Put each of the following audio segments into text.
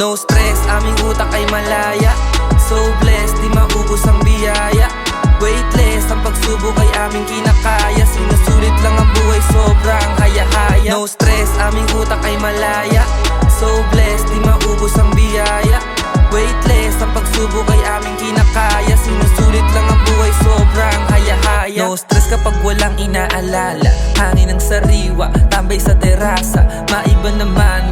No stress, aming utak ay malaya. So blessed, di maubos ang biyaya. Weightless, ang pagsubok ay aming kinakaya. Sinusulit lang ang buhay, sobrang haya-haya. No stress, aming utak ay malaya. So blessed, di maubos ang biyaya. Weightless, ang pagsubok ay aming kinakaya. Sinusulit lang ang buhay, sobrang haya-haya. No stress kapag walang inaalala. Hangin ng sariwa, tambay sa terasa. Naman,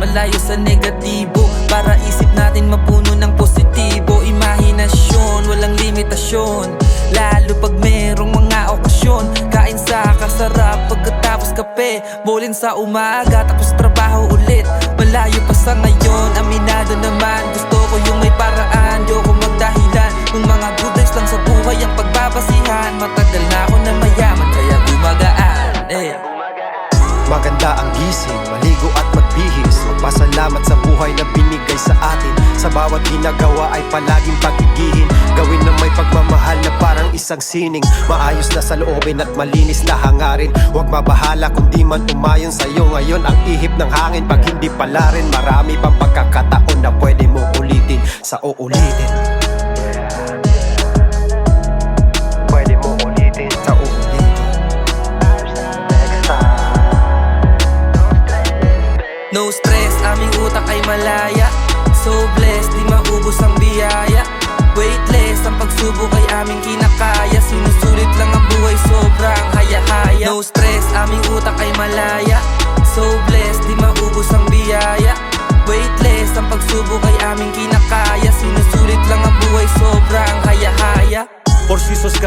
malayo sa negatibo. Para isip natin mapuno ng positibo. Imahinasyon, walang limitasyon. Lalo pag merong mga okasyon. Kain sa kasarap pagkatapos kape. Bowling sa umaga tapos trabaho ulit. Malayo pa sa ngayon, aminado naman. Gusto ko yung may paraan, di ko magdahilan. Kung mga good days lang sa buhay ang pagbabasihan. Matagal na ako na mayaman kaya gumagaan eh. Maganda ang gising, maligo at Magpasalamat sa buhay na binigay sa atin. Sa bawat ginagawa ay palaging pagigihin Gawin na may pagmamahal na parang isang sining. Maayos na sa loobin at malinis na hangarin. Huwag mabahala kung di man umayon sa'yo. Ngayon ang ihip ng hangin pag hindi pala rin Marami pang pagkakataon na pwede mo ulitin. Sa uulitin malaya. So blessed, di maubos ang biyaya. Weightless, ang pagsubok ay aming kinakaya. Sinusulit lang ang buhay, sobrang haya-haya. No stress, aming utak ay malaya. So blessed, di maubos ang biyaya. Weightless, ang pagsubok ay aming kinakaya. Sinusulit lang ang buhay, sobrang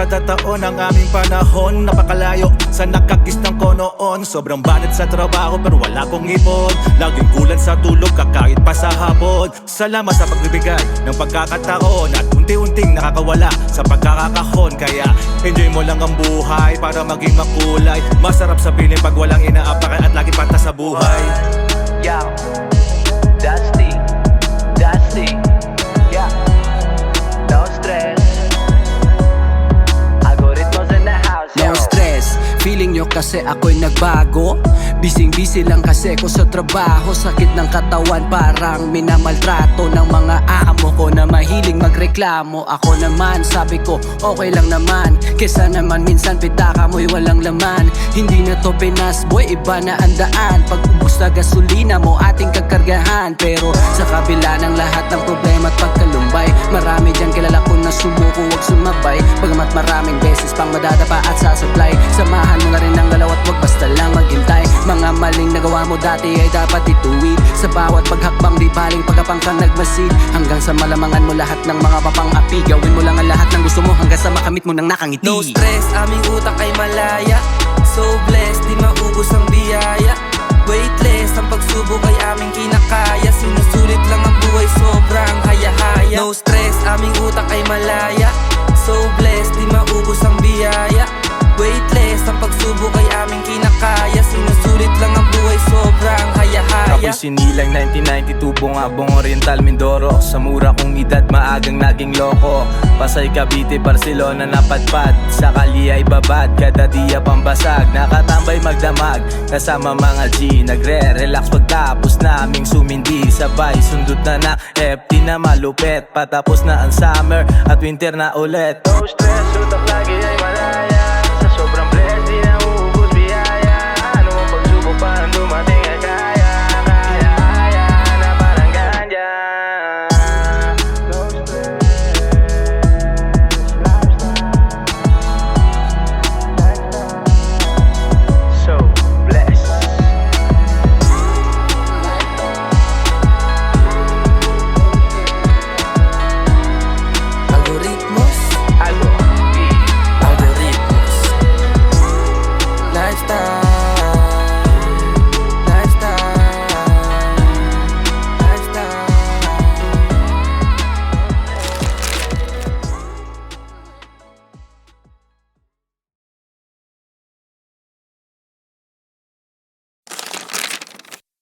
kada taon ang aming panahon. Napakalayo sa nakakis ng ko noon Sobrang banat sa trabaho pero wala kong ipon. Laging kulan sa tulog kakait pa sa hapon. Salamat sa pagbibigay ng pagkakataon. At unti-unting nakakawala sa pagkakakahon. Kaya enjoy mo lang ang buhay para maging makulay. Masarap sa piling pag walang inaapakan at lagi patas sa buhay. Yo, kasi ako'y nagbago. Bising-busy lang kasi ko sa trabaho. Sakit ng katawan parang minamaltrato Ng mga amo ko na mahiling magreklamo. Ako naman sabi ko okay lang naman. Kesa naman minsan pitaka mo'y walang laman. Hindi na to Pinas boy, iba na ang daan. Pag ubos na gasolina mo ating kakargahan. Pero sa kabila ng lahat ng problema at pagkalumbay Marami dyan kilala ko na sumuko wag sumabay. Bagamat maraming beses pang madadapa at sasablay Sa bawat paghakbang di baling pagkapang kang nagmasid. Hanggang sa malamangan mo lahat ng mga papang-api. Gawin mo lang ang lahat ng gusto mo hanggang sa makamit mo ng nakangiti. No stress, aming utak ay malaya. So blessed, di maubos ang biyaya. Weightless, ang pagsubok ay aming kinakaya. Sinusulit lang ang buhay, sobrang haya-haya. No stress, aming utak ay malaya. So blessed, di maubos ang biyaya. Weightless, ang pagsubok ay aming kinakaya. Sinusulit lang ang buhay, sobrang haya-haya Ako'y sinilang 1992 Bungabong Oriental Mindoro Sa mura kong edad maagang naging loko. Pasay Cavite, Barcelona napadpad. Sa kali ay babad, kada diya pambasag. Nakatambay magdamag, kasama mga G. Nagre-relax pagtapos naming sumindi. Sabay sundot na na FT na malupet. Patapos na ang summer at winter na ulit. No stress, utak lagi ay está